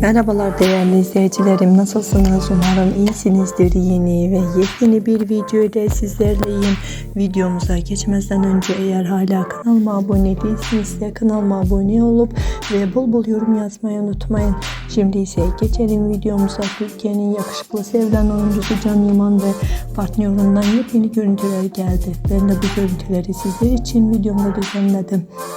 Merhabalar değerli izleyicilerim nasılsınız? Umarım iyisinizdir. Yeni ve yepyeni bir video ile sizlerleyim. Videomuza geçmezden önce eğer hala kanalıma abone değilseniz de kanalıma abone olup ve bol bol yorum yazmayı unutmayın. Şimdi ise geçelim videomuza. Türkiye'nin yakışıklı sevilen oyuncusu Can Yaman ve partnerinden yepyeni görüntüler geldi. Ben de bu görüntüleri sizler için videomda düzenledim